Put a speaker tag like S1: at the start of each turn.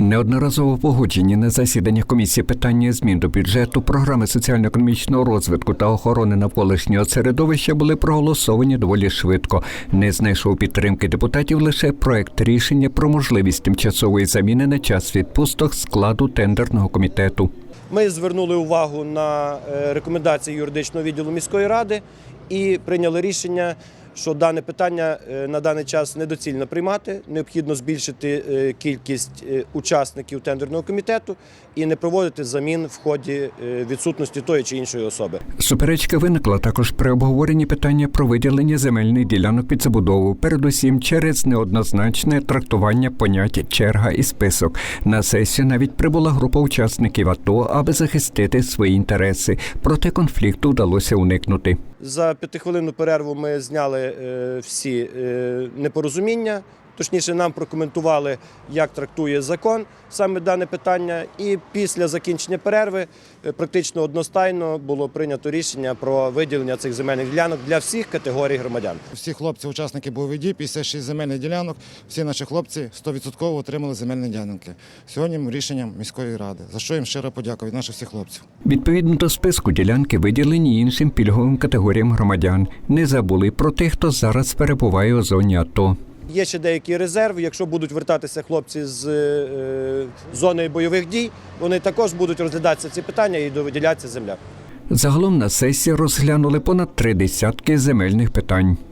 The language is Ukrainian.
S1: Неодноразово погоджені на засіданнях комісії питання змін до бюджету, програми соціально-економічного розвитку та охорони навколишнього середовища були проголосовані доволі швидко. Не знайшов підтримки депутатів лише проект рішення про можливість тимчасової заміни на час відпусток складу тендерного комітету.
S2: Ми звернули увагу на е, рекомендації юридичного відділу міської ради і прийняли рішення, що дане питання е, на даний час недоцільно приймати. Необхідно збільшити е, кількість е, учасників тендерного комітету і не проводити замін в ході відсутності тої чи іншої особи.
S1: Суперечка виникла також при обговоренні питання про виділення земельних ділянок під забудову, передусім через неоднозначне трактування поняття черга і список. На сесію навіть прибула група учасників АТО, аби захистити свої інтереси. Проте конфлікту вдалося уникнути.
S2: За п'ятихвилинну перерву ми зняли всі е, непорозуміння. Точніше, нам прокоментували, як трактує закон саме дане питання. І після закінчення перерви е, практично одностайно було прийнято рішення про виділення цих земельних ділянок для всіх категорій громадян.
S3: Всі хлопці, учасники бойових дій, 56 земельних ділянок, всі наші хлопці 100% отримали земельні ділянки. Сьогодні рішенням міської ради, за що їм щиро подяка від наших всіх хлопців.
S1: Відповідно до списку ділянки виділені іншим пільговим категоріям громадян. Не забули про тих, хто зараз перебуває у зоні АТО.
S2: Є ще деякі резерв. Якщо будуть вертатися хлопці з е, зони бойових дій, вони також будуть розглядатися ці питання і довиділятися земля.
S1: Загалом на сесії розглянули понад три десятки земельних питань.